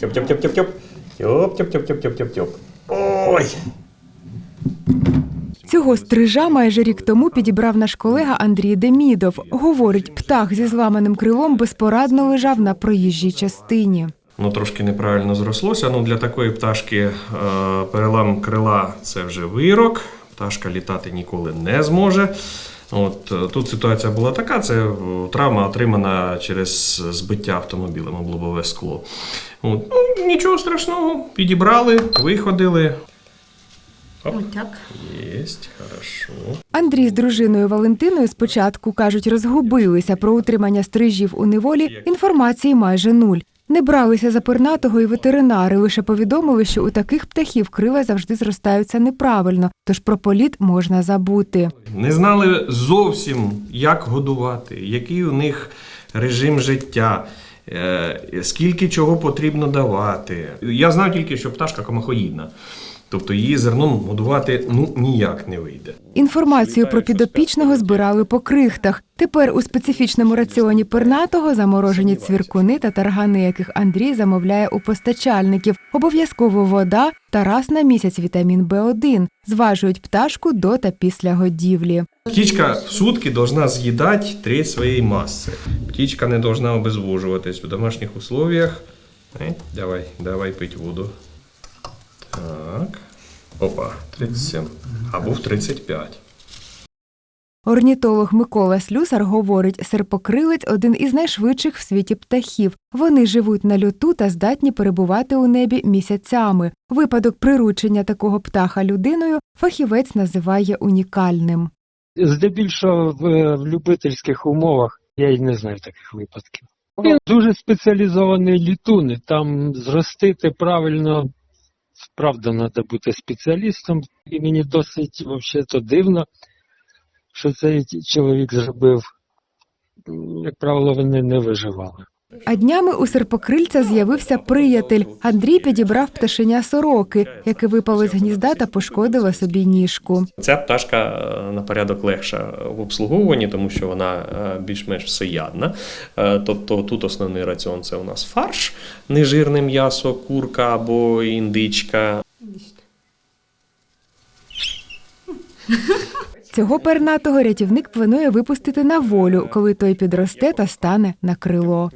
Тьоп-тьоп-тьоп-тьоп-тьоп. Тьоп-тьоп-тьоп-тьоп-тьоп-тьоп. Ой! Цього стрижа майже рік тому підібрав наш колега Андрій Демідов. Говорить, птах зі зламаним крилом безпорадно лежав на проїжджій частині. Ну, трошки неправильно зрослося. Ну, для такої пташки е, перелам крила це вже вирок. Пташка літати ніколи не зможе. От е, тут ситуація була така: це е, травма отримана через збиття автомобілем об лобове скло. От, ну, нічого страшного, підібрали, виходили. Так. Єсть, хорошо. Андрій з дружиною Валентиною спочатку кажуть, розгубилися про утримання стрижів у неволі. Інформації майже нуль. Не бралися за пернатого і ветеринари, лише повідомили, що у таких птахів крила завжди зростаються неправильно, тож про політ можна забути. Не знали зовсім, як годувати, який у них режим життя, е, скільки чого потрібно давати. Я знаю тільки, що пташка комахоїдна. Тобто її зерном годувати ну, ніяк не вийде. Інформацію про підопічного збирали по крихтах. Тепер у специфічному раціоні пернатого заморожені цвіркуни та таргани, яких Андрій замовляє у постачальників. Обов'язково вода та раз на місяць вітамін Б1. Зважують пташку до та після годівлі. Птічка в сутки должна з'їдати треть своєї маси. Птічка не должна обезвожуватись в домашніх условиях. Е, Давай, давай пить воду. Так. Опа, 37. А був 35. Орнітолог Микола Слюсар говорить, серпокрилець один із найшвидших в світі птахів. Вони живуть на льоту та здатні перебувати у небі місяцями. Випадок приручення такого птаха людиною фахівець називає унікальним. Здебільшого в, е, в любительських умовах я й не знаю таких випадків. Він дуже спеціалізований літун, там зростити правильно, справді треба бути спеціалістом. І мені досить взагалі дивно, що цей чоловік зробив. Як правило, вони не виживали. А днями у серпокрильця з'явився приятель. Андрій підібрав пташеня сороки, яке випало з гнізда та пошкодило собі ніжку. Ця пташка е, на порядок легша в обслуговуванні, тому що вона е, більш-менш всеядна. Е, Тобто тут основний раціон це у нас фарш, нежирне м'ясо, курка або індичка. Цього пернатого рятівник планує випустити на волю, коли той підросте та стане на крило.